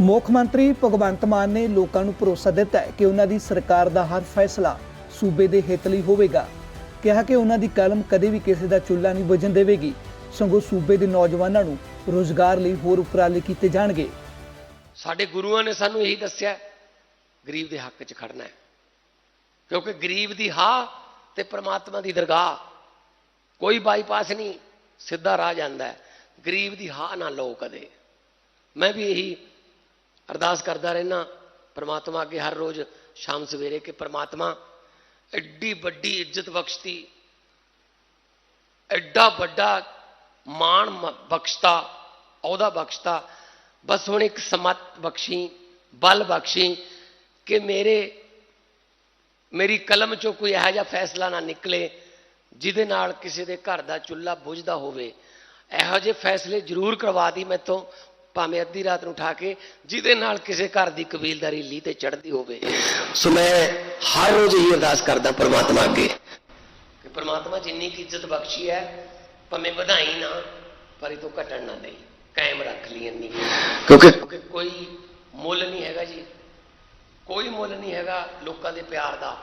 ਮੁੱਖ ਮੰਤਰੀ ਭਗਵੰਤ ਮਾਨ ਨੇ ਲੋਕਾਂ ਨੂੰ ਭਰੋਸਾ ਦਿੱਤਾ ਹੈ ਕਿ ਉਹਨਾਂ ਦੀ ਸਰਕਾਰ ਦਾ ਹਰ ਫੈਸਲਾ ਸੂਬੇ ਦੇ ਹਿੱਤ ਲਈ ਹੋਵੇਗਾ। ਕਿਹਾ ਕਿ ਉਹਨਾਂ ਦੀ ਕਲਮ ਕਦੇ ਵੀ ਕਿਸੇ ਦਾ ਚੁੱਲ੍ਹਾ ਨਹੀਂ ਬੁਝਣ ਦੇਵੇਗੀ। ਸਗੋਂ ਸੂਬੇ ਦੇ ਨੌਜਵਾਨਾਂ ਨੂੰ ਰੋਜ਼ਗਾਰ ਲਈ ਹੋਰ ਉਪਰਾਲੇ ਕੀਤੇ ਜਾਣਗੇ। ਸਾਡੇ ਗੁਰੂਆਂ ਨੇ ਸਾਨੂੰ ਇਹੀ ਦੱਸਿਆ ਗਰੀਬ ਦੇ ਹੱਕ 'ਚ ਖੜਨਾ ਹੈ। ਕਿਉਂਕਿ ਗਰੀਬ ਦੀ ਹਾ ਤੇ ਪ੍ਰਮਾਤਮਾ ਦੀ ਦਰਗਾਹ, ਕੋਈ ਬਾਈਪਾਸ ਨਹੀਂ, ਸਿੱਧਾ ਰਾਹ ਜਾਂਦਾ ਹੈ। ਗਰੀਬ ਦੀ ਹਾ ਨਾ ਲਓ ਕਦੇ। ਮੈਂ ਵੀ ਇਹੀ ਅਰਦਾਸ ਕਰਦਾ ਰਹਿਣਾ ਪਰਮਾਤਮਾ ਅੱਗੇ ਹਰ ਰੋਜ਼ ਸ਼ਾਮ ਸਵੇਰੇ ਕਿ ਪਰਮਾਤਮਾ ਐਡੀ ਵੱਡੀ ਇੱਜ਼ਤ ਬਖਸ਼ਤੀ, ਐਡਾ ਵੱਡਾ ਮਾਣ ਬਖਸ਼ਤਾ, ਅਹੁਦਾ ਬਖਸ਼ਤਾ, ਬਸ ਹੁਣ ਇੱਕ ਸਮਤ ਬਖਸ਼ੀ, ਬਲ ਬਖਸ਼ੀ ਕਿ ਮੇਰੇ, ਮੇਰੀ ਕਲਮ ਚੋਂ ਕੋਈ ਇਹੋ ਜਿਹਾ ਫੈਸਲਾ ਨਾ ਨਿਕਲੇ ਜਿਹਦੇ ਨਾਲ ਕਿਸੇ ਦੇ ਘਰ ਦਾ ਚੁੱਲ੍ਹਾ ਬੁਝਦਾ ਹੋਵੇ। ਇਹੋ ਜਿਹੇ ਫੈਸਲੇ ਜ਼ਰੂਰ ਕਰਵਾ ਦੀ ਮੈਥੋਂ। ਭਾਵੇਂ ਅੱਧੀ ਰਾਤ ਨੂੰ ਉਠਾ ਕੇ ਜਿਹਦੇ ਨਾਲ ਕਿਸੇ ਘਰ ਦੀ ਕਬੀਲਦਾਰੀ ਲੀ ਤੇ ਚੜ੍ਹਦੀ ਹੋਵੇ। ਸੋ ਮੈਂ ਹਰ ਰੋਜ਼ ਇਹ ਅਰਦਾਸ ਕਰਦਾ ਪਰਮਾਤਮਾ ਅੱਗੇ। ਕਿ ਪ੍ਰਮਾਤਮਾ ਜਿੰਨੀ ਕੀ ਇੱਜ਼ਤ ਬਖਸ਼ੀ ਹੈ ਭਾਵੇਂ ਵਧਾਈ ਨਾ ਪਰ ਇਹ ਤੋਂ ਘਟਣ ਨਾ ਦੇਈ। ਕਾਇਮ ਰੱਖ ਲਈ ਇੰਨੀ। ਕਿਉਂਕਿ ਕੋਈ ਮੁੱਲ ਨਹੀਂ ਹੈਗਾ ਜੀ। ਕੋਈ ਮੁੱਲ ਨਹੀਂ ਹੈਗਾ ਲੋਕਾਂ ਦੇ ਪਿਆਰ ਦਾ।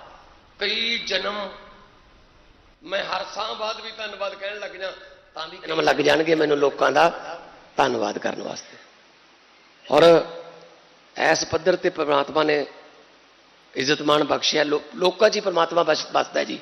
ਕਈ ਜਨਮ ਮੈਂ ਹਰ ਸਾਹ ਬਾਅਦ ਵੀ ਧੰਨਵਾਦ ਕਹਿਣ ਲੱਗ ਜਾ ਤਾਂ ਵੀ ਜਨਮ ਲੱਗ ਜਾਣਗੇ ਮੈਨੂੰ ਲੋਕਾਂ ਦਾ। ਧੰਨਵਾਦ ਕਰਨ ਵਾਸਤੇ। ਔਰ ਇਸ ਪੱਧਰ ਤੇ ਪ੍ਰਮਾਤਮਾ ਨੇ ਇੱਜ਼ਤਮਾਨ ਬਖਸ਼ਿਆ। ਲੋਕਾਂ 'ਚ ਹੀ ਪ੍ਰਮਾਤਮਾ ਬਸ- ਬਸਦਾ ਜੀ।